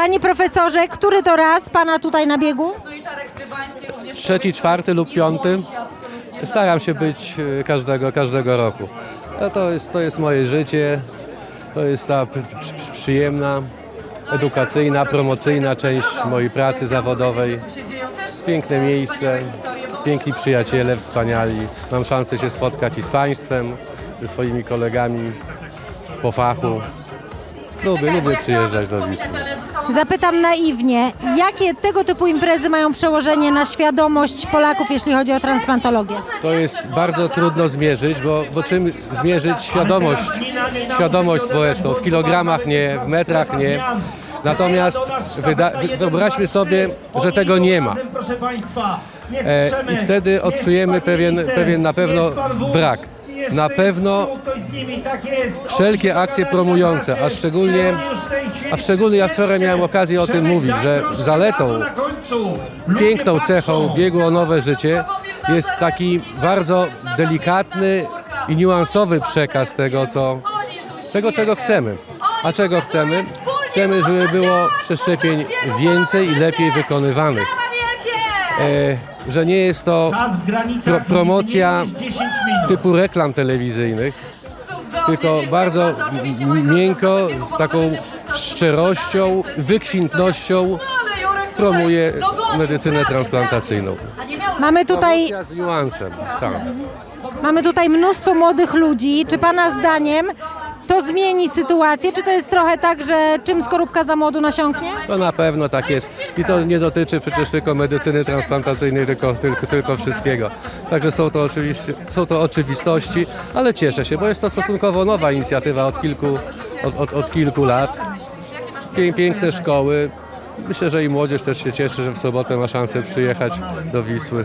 Panie profesorze, który to raz pana tutaj na biegu? Trzeci, czwarty lub piąty. Staram się być e, każdego, każdego roku. No to, jest, to jest moje życie, to jest ta pr- pr- przyjemna, edukacyjna, promocyjna część mojej pracy zawodowej. Piękne miejsce, piękni przyjaciele, wspaniali. Mam szansę się spotkać i z Państwem, ze swoimi kolegami po fachu. Lubię, lubię przyjeżdżać do Wisły. Zapytam naiwnie, jakie tego typu imprezy mają przełożenie na świadomość Polaków, jeśli chodzi o transplantologię? To jest bardzo trudno zmierzyć, bo, bo czym zmierzyć świadomość, świadomość społeczną? W kilogramach nie, w metrach nie. Natomiast wyda- wyobraźmy sobie, że tego nie ma. E. I wtedy odczujemy pewien, pewien na pewno brak. Jeszcze Na pewno jest ktoś z nimi, tak jest. wszelkie akcje promujące, a szczególnie, a szczególnie ja wczoraj miałem okazję o tym mówić, że zaletą, piękną cechą biegu o nowe życie jest taki bardzo delikatny i niuansowy przekaz tego, co, tego czego chcemy. A czego chcemy? Chcemy, żeby było przeszczepień więcej i lepiej wykonywanych. E, że nie jest to Czas w granicach Pro- promocja mniej niż 10 minut. typu reklam telewizyjnych, tylko bardzo m- miękko, z taką szczerością, wykwintnością promuje medycynę transplantacyjną. Mamy tutaj, Promocja z niuansem, tak. mamy tutaj mnóstwo młodych ludzi. Czy pana zdaniem to zmieni sytuację? Czy to jest trochę tak, że czym skorupka za młodu nasiąknie? To na pewno tak jest. I to nie dotyczy przecież tylko medycyny transplantacyjnej, tylko, tylko, tylko wszystkiego. Także są to, oczywiście, są to oczywistości, ale cieszę się, bo jest to stosunkowo nowa inicjatywa od kilku, od, od, od kilku lat. Pię, piękne szkoły. Myślę, że i młodzież też się cieszy, że w sobotę ma szansę przyjechać do Wisły.